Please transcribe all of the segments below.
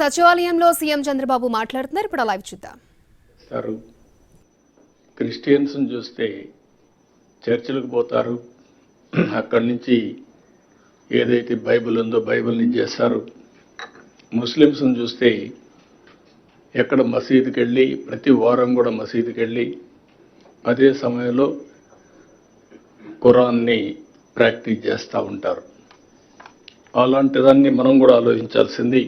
సచివాలయంలో సీఎం చంద్రబాబు మాట్లాడుతున్నారు. ఇప్పుడు లైవ్ చూద్దాం. చేస్తారు క్రిస్టియన్స్ని చూస్తే చర్చిలకు పోతారు. అక్కడి నుంచి ఏదైతే బైబిల్ ఉందో బైబిల్ని చేస్తారు. ముస్లిమ్స్ని చూస్తే ఎక్కడ మసీదుకి వెళ్ళి ప్రతి వారం కూడా మసీదుకి వెళ్ళి అదే సమయంలో ఖురాన్ని ప్రాక్టీస్ చేస్తూ ఉంటారు. అలాంటిదాన్ని మనం కూడా ఆలోచించాల్సింది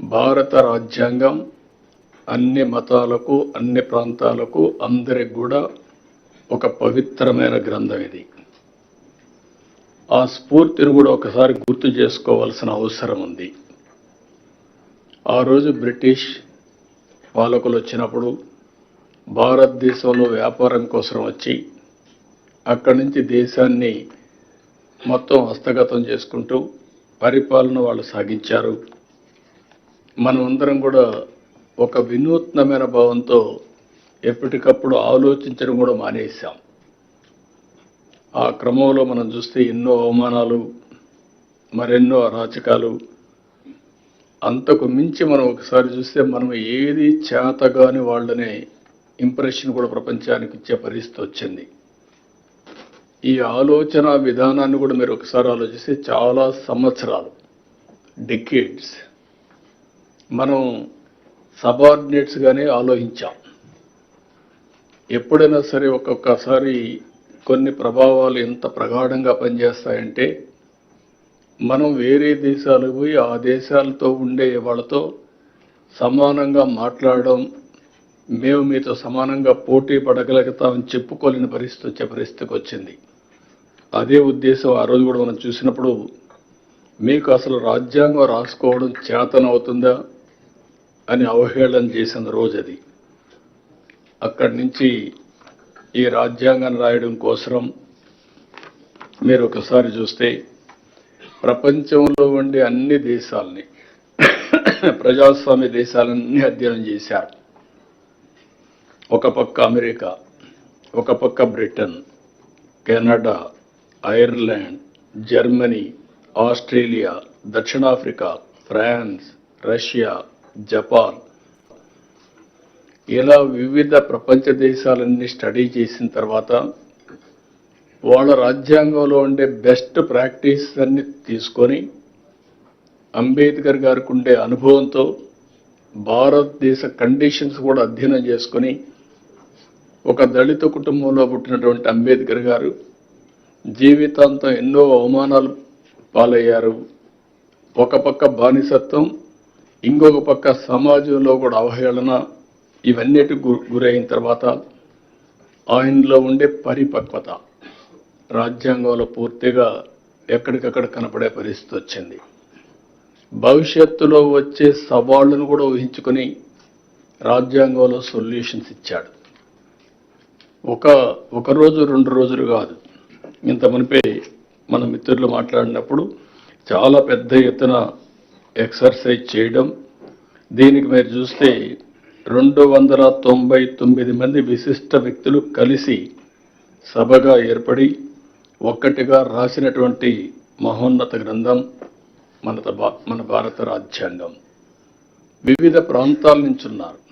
భారత రాజ్యాంగం అన్ని మతాలకు అన్ని ప్రాంతాలకు అందరికి కూడా ఒక పవిత్రమైన గ్రంథం ఇది. ఆ స్ఫూర్తిని కూడా ఒకసారి గుర్తు చేసుకోవాల్సిన అవసరం ఉంది. ఆ రోజు బ్రిటిష్ పాలకులు వచ్చినప్పుడు భారతదేశంలో వ్యాపారం కోసం వచ్చి అక్కడి నుంచి దేశాన్ని మొత్తం హస్తగతం చేసుకుంటూ పరిపాలన వాళ్ళు సాగించారు. మనం అందరం కూడా ఒక వినూత్నమైన భావంతో ఎప్పటికప్పుడు ఆలోచించడం కూడా మానేశాం. ఆ క్రమంలో మనం చూస్తే ఎన్నో అవమానాలు మరెన్నో అరాచకాలు. అంతకు మించి మనం ఒకసారి చూస్తే మనం ఏది చేతగాని వాళ్ళనే ఇంప్రెషన్ కూడా ప్రపంచానికి ఇచ్చే పరిస్థితి వచ్చింది. ఈ ఆలోచన విధానాన్ని కూడా మీరు ఒకసారి ఆలోచిస్తే చాలా సంవత్సరాలు డికేడ్స్. మనం సబార్డినేట్స్గానే ఆలోచించాం. ఎప్పుడైనా సరే ఒక్కొక్కసారి కొన్ని ప్రభావాలు ఎంత ప్రగాఢంగా పనిచేస్తాయంటే మనం వేరే దేశాలకు పోయి ఆ దేశాలతో ఉండే వాళ్ళతో సమానంగా మాట్లాడడం మేము మీతో సమానంగా పోటీ పడగలుగుతామని చెప్పుకోలేని పరిస్థితి వచ్చే పరిస్థితికి వచ్చింది. అదే ఉద్దేశం ఆ రోజు కూడా మనం చూసినప్పుడు మీకు అసలు రాజ్యాంగం రాసుకోవడం చేతనవుతుందా? అని అవహేళన చేసిన రోజు అది అక్కడి నుంచి ఈ రాజ్యాంగాన్ని రాయడం కోసం మీరు ఒకసారి చూస్తే ప్రపంచంలో ఉండే అన్ని దేశాలని ప్రజాస్వామ్య దేశాలన్నీ అధ్యయనం చేశారు. ఒక పక్క అమెరికా ఒక పక్క Britain Canada Ireland Germany Australia దక్షిణాఫ్రికా ఫ్రాన్స్ రష్యా జపాన్. ఇలా వివిధ ప్రపంచ దేశాలన్నీ స్టడీ చేసిన తర్వాత వాళ్ళ రాజ్యాంగంలో ఉండే బెస్ట్ ప్రాక్టీస్ అన్ని తీసుకొని అంబేద్కర్ గారికి ఉండే అనుభవంతో భారతదేశ కండిషన్స్ కూడా అధ్యయనం చేసుకొని ఒక దళిత కుటుంబంలో పుట్టినటువంటి అంబేద్కర్ గారు జీవితాంతం ఎన్నో అవమానాలు పాలయ్యారు. ఒక పక్క బానిసత్వం ఇంకొక పక్క సమాజంలో కూడా అవహేళన ఇవన్నిటి గు- గురైన తర్వాత ఆయనలో ఉండే పరిపక్వత రాజ్యాంగంలో పూర్తిగా ఎక్కడికక్కడ కనపడే పరిస్థితి వచ్చింది. భవిష్యత్తులో వచ్చే సవాళ్ళను కూడా ఊహించుకొని రాజ్యాంగంలో సొల్యూషన్స్ ఇచ్చాడు. ఒక ఒక రోజు రెండు రోజులు కాదు. ఇంత మునిపే మన మిత్రులు మాట్లాడినప్పుడు చాలా పెద్ద ఎత్తున ఎక్సర్సైజ్ చేయడం. దీనికి మీరు చూస్తే రెండు వందల తొంభై తొమ్మిది మంది విశిష్ట వ్యక్తులు కలిసి సభగా ఏర్పడి ఒక్కటిగా రాసినటువంటి మహోన్నత గ్రంథం మన మన భారత రాజ్యాంగం. వివిధ ప్రాంతాల నుంచి ఉన్నారు.